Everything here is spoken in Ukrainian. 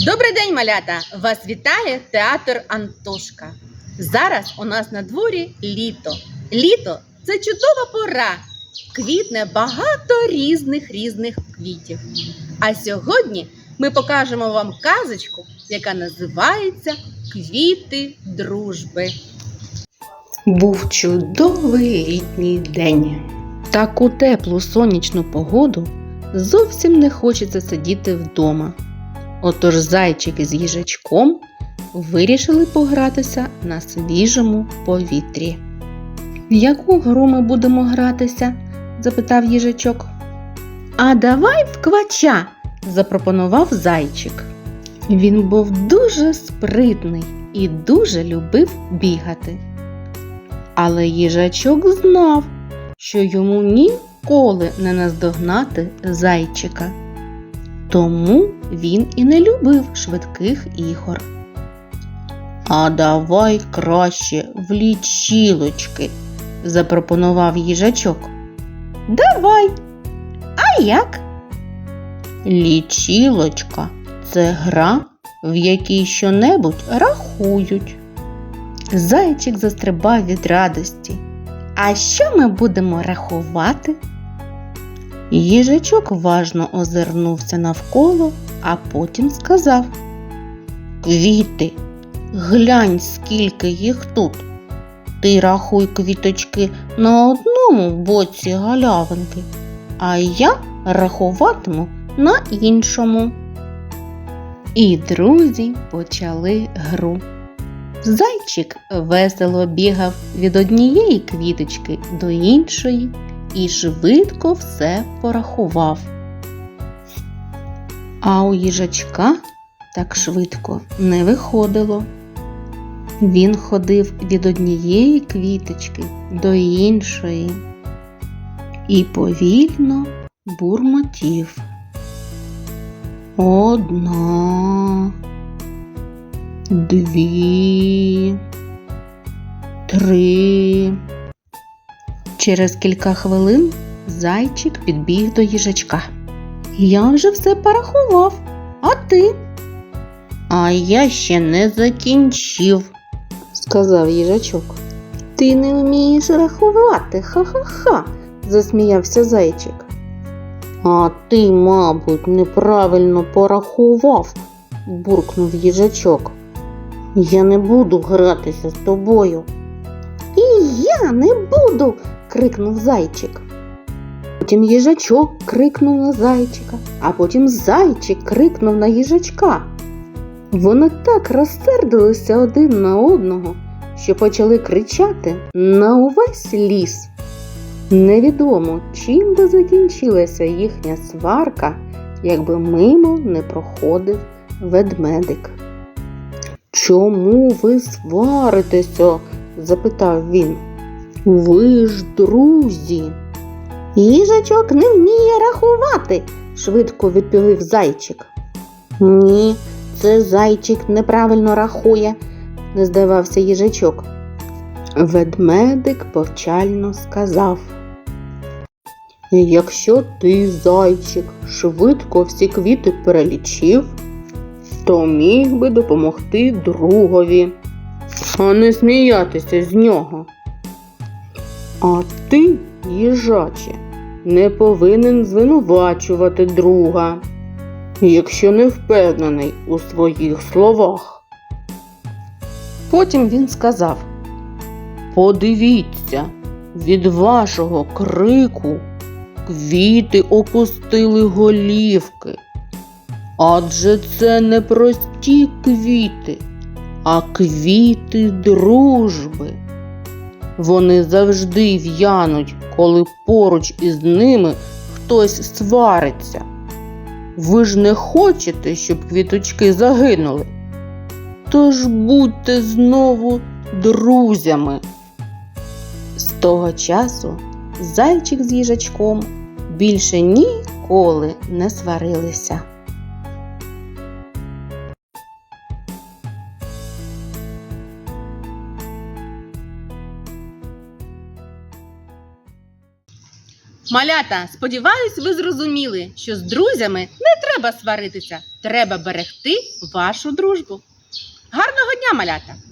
Добрий день, малята! Вас вітає театр Антошка. Зараз у нас на дворі літо. Літо це чудова пора. Квітне багато різних різних квітів. А сьогодні ми покажемо вам казочку, яка називається Квіти дружби. Був чудовий літній день. Таку теплу сонячну погоду зовсім не хочеться сидіти вдома. Отож зайчик із їжачком вирішили погратися на свіжому повітрі. В яку гру ми будемо гратися? запитав їжачок. А давай в квача, запропонував зайчик. Він був дуже спритний і дуже любив бігати. Але їжачок знав, що йому ніколи не наздогнати зайчика. Тому він і не любив швидких ігор. А давай краще в лічілочки, запропонував їжачок. Давай. А як? Лічілочка це гра, в якій щонебудь рахують. Зайчик застрибав від радості. А що ми будемо рахувати? Їжачок важно озирнувся навколо, а потім сказав Квіти, глянь, скільки їх тут. Ти рахуй квіточки на одному боці галявинки, а я рахуватиму на іншому. І друзі почали гру. Зайчик весело бігав від однієї квіточки до іншої і швидко все порахував. А у їжачка так швидко не виходило. Він ходив від однієї квіточки до іншої і повільно бурмотів. Одна, дві, три. Через кілька хвилин зайчик підбіг до їжачка. Я вже все порахував, а ти? А я ще не закінчив, сказав їжачок. Ти не вмієш рахувати, ха-ха-ха, засміявся зайчик. А ти, мабуть, неправильно порахував, буркнув їжачок. Я не буду гратися з тобою. І я не буду. крикнув зайчик. Потім їжачок крикнув на зайчика, а потім зайчик крикнув на їжачка. Вони так розсердилися один на одного, що почали кричати на увесь ліс. Невідомо, чим би закінчилася їхня сварка, якби мимо не проходив ведмедик. Чому ви сваритеся? Запитав він. Ви ж друзі. Їжачок не вміє рахувати, швидко відповів зайчик. Ні, це зайчик неправильно рахує, не здавався їжачок. Ведмедик повчально сказав. Якщо ти, зайчик, швидко всі квіти перелічив, то міг би допомогти другові, а не сміятися з нього. А ти, їжаче, не повинен звинувачувати друга, якщо не впевнений у своїх словах. Потім він сказав Подивіться, від вашого крику квіти опустили голівки. Адже це не прості квіти, а квіти дружби. Вони завжди в'януть, коли поруч із ними хтось свариться. Ви ж не хочете, щоб квіточки загинули. Тож будьте знову друзями. З того часу зайчик з їжачком більше ніколи не сварилися. Малята, сподіваюсь, ви зрозуміли, що з друзями не треба сваритися, треба берегти вашу дружбу. Гарного дня, малята!